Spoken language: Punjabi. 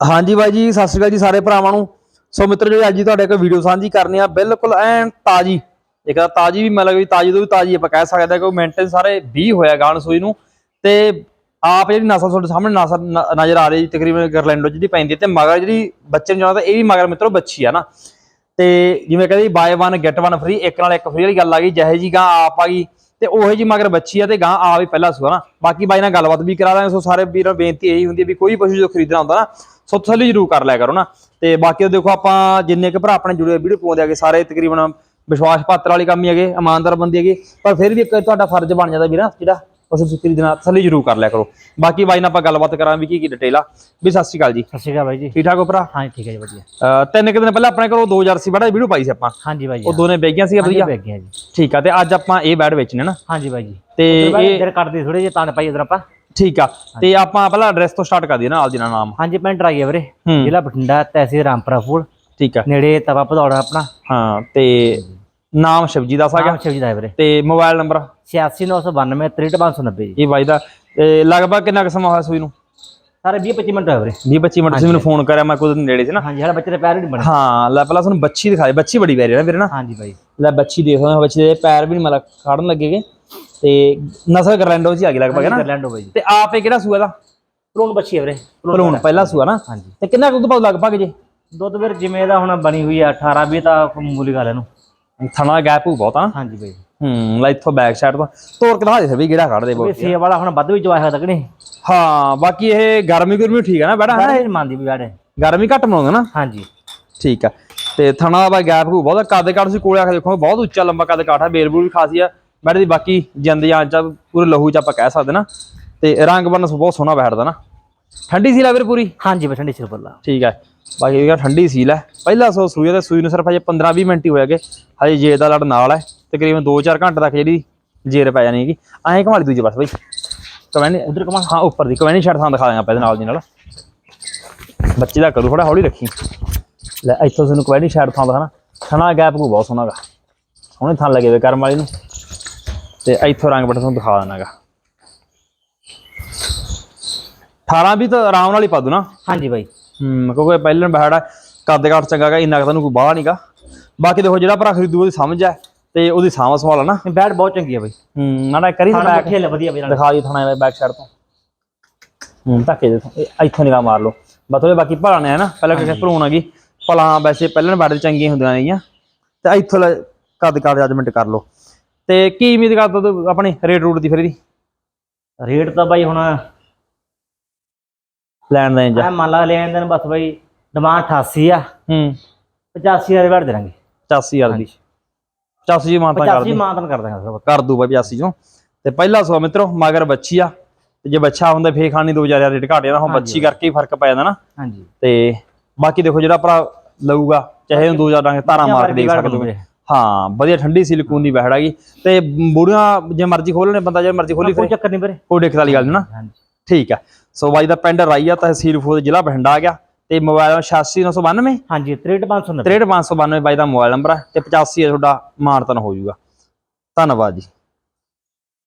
ਹਾਂਜੀ ਬਾਈ ਜੀ, ਸਤਿ ਸ਼੍ਰੀ ਅਕਾਲ ਜੀ ਸਾਰੇ ਭਰਾਵਾਂ ਨੂੰ। ਸੋ ਮਿੱਤਰ, ਜਿਹੜੀ ਅੱਜ ਦੀ ਤੁਹਾਡੇ ਕੋਲ ਵੀਡੀਓ ਸਾਂਝੀ ਕਰਨੀ ਆ, ਬਿਲਕੁਲ ਐਨ ਤਾਜੀ। ਇੱਕ ਤਾਂ ਤਾਜੀ ਵੀ ਮਤਲਬ ਵੀ ਤਾਜੀ ਤੋਂ ਵੀ ਤਾਜੀ ਆਪਾਂ ਕਹਿ ਸਕਦੇ ਹਾਂ ਕਿ ਮੇਨਟੇਨ ਸਾਰੇ 20 ਹੋਇਆ ਗਾਣ ਸੂਈ ਨੂੰ। ਤੇ ਆਪ ਜਿਹੜੀ ਨਸਲ ਤੁਹਾਡੇ ਸਾਹਮਣੇ ਨਸਲ ਨਜ਼ਰ ਆ ਰਹੀ ਤਕਰੀਬਨ ਗਰਲੈਂਡੋ ਜਿਹੜੀ ਪੈਂਦੀ ਹੈ ਤੇ ਮਗਰ ਜਿਹੜੀ ਬੱਚੇ ਨੂੰ ਜਾਣਾ ਤਾਂ ਇਹ ਵੀ ਮਗਰ ਮਿੱਤਰੋ ਬੱਚੀ ਆ ਨਾ। ਤੇ ਜਿਵੇਂ ਕਹਿੰਦੇ ਬਾਏ 1 ਗੈਟ 1 ਫ੍ਰੀ ਇੱਕ ਨਾਲ ਇੱਕ ਫ੍ਰੀ ਵਾਲੀ ਗੱਲ ਆ ਗਈ, ਜਿਹੇ ਜੀ ਗਾਂ ਆਪ ਆ ਗਈ। ਤੇ ਉਹੇ ਜੀ ਮਗਰ ਬੱਚੀ ਆ ਤੇ ਗਾਂ ਆ ਵੀ ਪਹਿਲਾ ਸੂਆ ਨਾ। ਬਾਕੀ ਬਾਈ ਨਾਲ ਗੱਲਬਾਤ ਵੀ ਕਰਾ ਦਾਂਗੇ ਸੋ ਸਾਰੇ ਵੀਰਾਂ ਨੂੰ ਬੇਨਤੀ ਇਹੀ ਹੁੰਦੀ ਹੈ ਵੀ ਕੋਈ ਪਸ਼ੂ ਜੋ ਖਰੀਦਣਾ ਹੁੰਦਾ ਨਾ, ਸੋ ਤਸੱਲੀ ਜ਼ਰੂਰ ਕਰ ਲਿਆ ਕਰੋ ਨਾ। ਤੇ ਬਾਕੀ ਦੇਖੋ ਆਪਾਂ ਜਿੰਨੇ ਕੁ ਭਰਾ ਆਪਣੇ ਜੁੜੇ ਵੀਡੀਓ ਪਾਉਂਦੇ ਆਗੇ ਸਾਰੇ ਤਕਰੀਬਨ ਵਿਸ਼ਵਾਸ ਪਾਤਰ ਵਾਲੀ ਕੰਮ ਹੀ ਹੈਗੇ, ਇਮਾਨਦਾਰ ਬੰਦੇ ਹੈਗੇ। ਪਰ ਫਿਰ ਵੀ ਇੱਕ ਤੁਹਾਡਾ ਫਰਜ਼ ਬਣ ਜਾਂਦਾ ਵੀਰਾ, ਜਿਹੜਾ ਪਸ਼ੂ ਤੁਸੀਂ ਖਰੀਦਣਾ ਤਸੱਲੀ ਜ਼ਰੂਰ ਕਰ ਲਿਆ ਕਰੋ। ਬਾਕੀ ਬਾਈ ਨਾਲ ਆਪਾਂ ਗੱਲਬਾਤ ਕਰਾਂਗੇ ਵੀ ਕੀ ਕੀ ਡਿਟੇਲ ਆ। ਵੀ ਸਤਿ ਸ਼੍ਰੀ ਅਕਾਲ ਜੀ। ਸਤਿ ਸ਼੍ਰੀ ਅਕਾਲ ਬਾਈ ਜੀ। ਠੀਕ ਠਾਕ ਹੋ ਭਰਾ? ਹਾਂ ਠੀਕ ਹੈ ਜੀ ਵਧੀਆ। ਤਿੰਨ ਕੁ ਦਿਨ ਪਹਿਲਾਂ ਆਪਣੇ ਕੋਲ ਦੋ ਜਰਸੀ ਬੜਾ ਵੀਡੀਓ ਪਾਈ ਸੀ ਆਪਾਂ। ਹਾਂਜੀ ਬਾਈ ਜੀ ਉਹ ਦੋਨੇ ਬੈਗੀਆਂ ਸੀ ਵਧੀਆ? ਬੈਗ ਗਿਆ ਜੀ। ਠੀਕ ਆ ਤੇ ਅੱਜ ਆਪਾਂ ਇਹ ਬੈਡ ਵੇਚਣੇ ਨਾ। ਹਾਂਜੀ ਬਾਈ ਜੀ। ਤੇ ਇਹ ਇਧਰ ਕੱਟਦੇ ਥੋੜੇ ਜਿਹਾ ਤਾਂ ਪਾਈ ਇਧਰ ਆਪਾਂ। ਠੀਕ ਆ ਤੇ ਆਪਾਂ ਪਹਿਲਾਂ ਐਡਰੈਸ ਤੋਂ ਸਟਾਰਟ ਕਰ ਦਈਏ ਨਾਲ ਦੀ ਨਾਲ ਨਾਮ ਹਾਂਜੀ ਪਿੰਡ ਰਾਈਏ ਵੀਰੇ। ਜ਼ਿਲ੍ਹਾ ਬਠਿੰਡਾ ਤਹਿਸੀਲ ਰਾਮਪੁਰਾ ਫੂਲ। ਠੀਕ ਆ। ਨੇੜੇ ਤਵਾ ਭਦੌੜਾ ਆਪਣਾ। ਹਾਂ ਤੇ ਨਾਮ ਸ਼ਿਵਜੀ ਦਾ ਸਾਗਾ ਨਾਮ ਸ਼ਿਵਜੀ ਦਾ ਹੈ ਵੀਰੇ। ਤੇ ਮੋਬਾਈਲ ਨੰਬਰ? 86992 63590 ਜੀ ਇਹ ਬਾਈ ਦਾ। ਤੇ ਲਗਭਗ ਕਿੰਨਾ ਕੁ ਸਮਾਂ ਹੋਇਆ ਸੂਈ ਨੂੰ? ਸਾਰੇ 20 25 ਮਿੰਟ ਹੋਏ ਵੀਰੇ। 20 25 ਮਿੰਟ ਤੁਸੀਂ ਮੈਨੂੰ ਫੋਨ ਕਰਿਆ ਮੈਂ ਕੁਝ ਨੇੜੇ ਸੀ ਨਾ। ਹਾਂਜੀ ਸਾਡਾ ਬੱਚੇ ਦੇ ਪੈਰ ਵੀ ਨਹੀਂ ਬਣੇ। ਹਾਂ ਲੈ ਪਹਿਲਾਂ ਤੁਹਾਨੂੰ ਬੱਚੀ ਦਿਖਾਏ ਬੱਚੀ ਬੜੀ ਵੈਰੀ ਨਾ ਵੀਰੇ ਨਾ। ਹਾਂਜੀ ਬਾਈ। ਲੈ ਬੱਚੀ ਦੇਖ ਲਓ ਬੱਚੀ ਦੇ ਪੈਰ ਵੀ ਨਹੀਂ ਮਤਲਬ ਖੜਨ ਲੱਗੇਗੇ ਤੇ ਨਸਲ ਗਰਲੈਂਡੋ ਜੀ ਆ ਗਈ ਲਗਭਗ ਹੈ ਨਾ? ਲੈਂਡੋ ਬਾਈ। ਜੀ ਤੇ ਆਪ ਕਿਹੜਾ ਸੂਆ ਦਾ? ਭਲੂਣ ਬੱਚੀ ਹੈ ਵੀਰੇ ਭਲੂਣ ਪਹਿਲਾ ਸੂਆ ਨਾ? ਹਾਂਜੀ। ਤੇ ਕਿੰਨਾ ਕੁ ਦੁੱਧ ਪਾਉ ਲਗਭਗ ਜੇ? ਦੁੱਧ ਵੀਰ ਜਿਵੇਂ ਦਾ ਹੁਣ ਬਣੀ ਹੋਈ ਆ 18 20 ਤਾਂ ਮੂਲੀ ਗੱਲ ਇਹਨੂੰ ਥਣਾ ਗੈਪ ਹੋ ਬਹੁਤ ਆ ਹਾਂਜੀ ਬਾਈ। ਹੂੰ ਲੈ ਇੱਥੋਂ ਬੈਕ ਸਾਈਡ ਤੋਂ। ਤੋਰ ਕੇ ਦਿਖਾ ਦੇ ਵੀ ਕਿਹੜਾ ਕੱਢਦੇ ਬੋ ਇਹ ਸੇਬ ਵਾਲਾ ਹੁਣ ਵੱਧ ਵੀ ਜਵਾਇਆ ਤੱਕ ਨਹੀਂ? ਹਾਂ ਬਾਕੀ ਇਹ ਗਰਮੀ ਗੁਰਮੀ ਠੀਕ ਹੈ ਨਾ ਬੈੜਾ ਬੜਾ ਇਹ ਮੰਨਦੀ ਵੀ ਬੈਠੇ। ਗਰਮੀ ਘੱਟ ਬਣਾਉਂਦਾ ਨਾ? ਹਾਂਜੀ। ਠੀਕ ਆ। ਤੇ ਥਣਾ ਦਾ ਬਾਈ ਗੈਪ ਹੋ ਬਹੁਤ ਕੱਦ ਕਾਠ ਤੁਸੀਂ ਕੋਲੇ ਆ ਕੇ ਦੇਖੋ ਬਹੁਤ ਉੱਚਾ ਲੰਬਾ ਕੱਦ ਕਾਠ ਹੈ ਬੇਲਬੂਲ ਵੀ ਖਾਸੀ ਆ। ਬੈਠ ਦੀ ਬਾਕੀ ਜਿੰਦ ਜਾਨ ਚ ਪੂਰੇ ਲਹੂ ਚ ਆਪਾਂ ਕਹਿ ਸਕਦੇ ਨਾ। ਤੇ ਰੰਗ ਬਰਨ ਬਹੁਤ ਸੋਹਣਾ ਬੈਠਦਾ ਨਾ। ਠੰਡੀ ਸੀ ਲੈ ਵੀਰ ਪੂਰੀ? ਹਾਂਜੀ ਬਠਿੰਡੇ ਸਿਰ ਬੱਲਾ ਠੀਕ ਹੈ ਬਾਕੀ ਇਹ ਠੰਡੀ ਸੀ ਲੈ ਪਹਿਲਾ ਸੋ ਸੂਈ ਆ ਤੇ ਸੂਈ ਨੂੰ ਸਿਰਫ ਅਜੇ 15 20 ਮਿੰਟ ਹੀ ਹੋਏਗੇ ਹਜੇ ਜੇ ਦਾ ਲੜ ਨਾਲ ਹੈ। ਤਕਰੀਬਨ 2-4 ਘੰਟੇ ਤੱਕ ਜਿਹੜੀ ਜੇਰ ਪੈ ਜਾਣੀ ਹੈਗੀ। ਐਂ ਘਮਾਲੀ ਦੂਜੀ ਬਸ ਬਈ। ਕਵੈਨੀ, ਉਧਰ ਕਮਾ ਹਾਂ, ਉੱਪਰ ਦੀ ਕਵੈਨੀ ਛੱਡ ਥਾਂ ਦਿਖਾ ਦਾਂਗਾ ਆਪਾਂ ਨਾਲ ਦੀ ਨਾਲ। ਬੱਚੇ ਦਾ ਕਰੂ ਥੋੜਾ ਹੌਲੀ ਰੱਖੀ। ਲੈ, ਇੱਥੋਂ ਤੁਹਾਨੂੰ ਕਵੈਨੀ ਛੱਡ ਥਾਂ ਦਿਖਾਣਾ ਥਣਾ ਗੈਪ ਕੋ ਬਹੁਤ ਸੋਹਣਾ ਗਾ। ਸੋਹਣੇ ਥਾਂ ਲੱਗੇ ਵੇ ਕਰਮ ਵਾਲੀ ਨੂੰ। ਤੇ ਇੱਥੋਂ ਰੰਗ ਬਟਾ ਤੁਹਾਨੂੰ ਦਿਖਾ ਦੇਣਾਗਾ 18 ਵੀ ਤਾਂ ਆਰਾਮ ਨਾਲ ਹੀ ਪਾ ਦੂ ਨਾ। ਹਾਂਜੀ ਬਾਈ। ਹੂੰ ਕਿਉਂਕਿ ਪਹਿਲਾਂ ਬਹਿੜਾ ਕੱਦ ਕਾਠ ਚੰਗਾ ਗਾ ਇੰਨਾ ਕੁ ਤੁਹਾਨੂੰ ਕੋਈ ਬਾਹਲਾ ਨਹੀਂਗਾ ਬਾਕੀ ਦੇਖੋ ਜਿਹੜਾ ਭਰਾ ਖਰੀਦੂ ਉਹਦੀ ਸਮਝ ਹੈ ਤੇ ਉਹਦੀ ਸਾਂਭ ਸੰਭਾਲ ਹੈ ਨਾ। ਬੈਟ ਬਹੁਤ ਚੰਗੀ ਆ ਬਾਈ। ਹੂੰ ਨਾ ਨਾ ਕਰੀ ਖਾਣਾ ਬੈਕ ਬੱਠੇ ਲੈ ਵਧੀਆ ਵੀਰਾਂ ਦਿਖਾ ਦੀ ਥਾਣਾ ਬੈਕ ਸਾਈਡ ਤੋਂ। ਹੂੰ ਧੱਕੇ ਦੇ ਇੱਥੋਂ। ਨਿਗਾਹ ਮਾਰ ਲਓ। ਬਤੋਲੇ ਬਾਕੀ ਭਲਾਣੇ ਹੈ ਨਾ ਪਹਿਲਾਂ ਕਿ ਭਰੂਣ ਹੈਗੀ। ਭਲਾ ਵੈਸੇ ਪਹਿਲਾਂ ਬੈਡ ਚੰਗੀਆਂ ਹੁੰਦੀਆਂ ਨੇਗੀਆਂ। ਤੇ ਇੱਥੋਂ ਕੱਦ ਕਾਠ ਜੱਜਮੈਂਟ ਕਰ ਲਓ। ਤੇ ਕੀ ਉਮੀਦ ਕਰਦਾ ਤੂੰ ਆਪਣੀ ਰੇਟ ਰੂਟ ਦੀ ਫਿਰ ਇਹਦੀ? ਰੇਟ ਤਾਂ ਬਾਈ ਹੁਣ ਲੈਣ ਦਾ ਇੰਜ ਐ ਮੰਨ ਲਾ ਲੈਣ ਦੇਣ ਬਸ ਬਾਈ ਡਿਮਾਂਡ 88 ਆ। ਹੂੰ। 85000 ਬੈਠ ਦੇਣਗੇ। 85000 ਦੀ। 85 ਜੀ ਮਾਨਤਾ ਕਰ 85 ਦੀ। ਮਾਨਤਨ ਕਰ ਦਾਂਗੇ ਕਰ ਦੂ ਬਾਈ 85 ਚੋਂ। ਤੇ ਪਹਿਲਾ ਸੋ ਮਿੱਤਰੋ ਮਗਰ ਬੱਚੀ ਆ। ਤੇ ਜੇ ਬੱਚਾ ਹੁੰਦਾ ਫੇਰ ਖਾਣੀ 2000 ਰੇਟ ਘਟ ਜਾਂਦਾ। ਹੁਣ ਬੱਚੀ ਕਰਕੇ ਹੀ ਫ਼ਰਕ ਪੈ ਜਾਂਦਾ ਨਾ। ਹਾਂਜੀ। ਤੇ ਬਾਕੀ ਦੇਖੋ ਜਿਹੜਾ ਭਰਾ ਲਊਗਾ ਚਾਹੇ ਉਹਨੂੰ 2000 ਡਾਂਗੇ ਧਾਰਾ ਮਾਰ ਕੇ ਦੇ ਸਕਦੇ ਹੋ। ਹਾਂ ਵਧੀਆ ਠੰਡੀ ਸਿਲਿਕੋਨ ਦੀ ਬਹਿੜ ਹੈਗੀ ਤੇ ਬੁੜੀਆਂ ਜੇ ਮਰਜ਼ੀ ਖੋਲਣੇ ਬੰਦਾ ਜੇ ਮਰਜ਼ੀ ਖੋਲੀ ਕੋਈ ਚੱਕਰ ਨਹੀਂ ਵੀਰੇ। ਕੋਈ ਦਿੱਕਤ ਵਾਲੀ ਗੱਲ ਨੀ ਨਾ। ਹਾਂਜੀ। ਠੀਕ ਆ। ਸੋ ਬਾਈ ਦਾ ਪਿੰਡ ਰਾਈਆ ਤਹਿਸੀਲ ਫੂਲ ਜ਼ਿਲ੍ਹਾ ਬਠਿੰਡਾ ਆ ਗਿਆ ਤੇ ਮੋਬਾਈਲ 86992 ਹਾਂਜੀ 63590 63592 ਬਾਈ ਦਾ ਮੋਬਾਈਲ ਨੰਬਰ ਹੈ ਤੇ 85 ਹੈ ਤੁਹਾਡਾ ਮਾਨਤਨ ਹੋ ਜਾਊਗਾ। ਧੰਨਵਾਦ ਜੀ।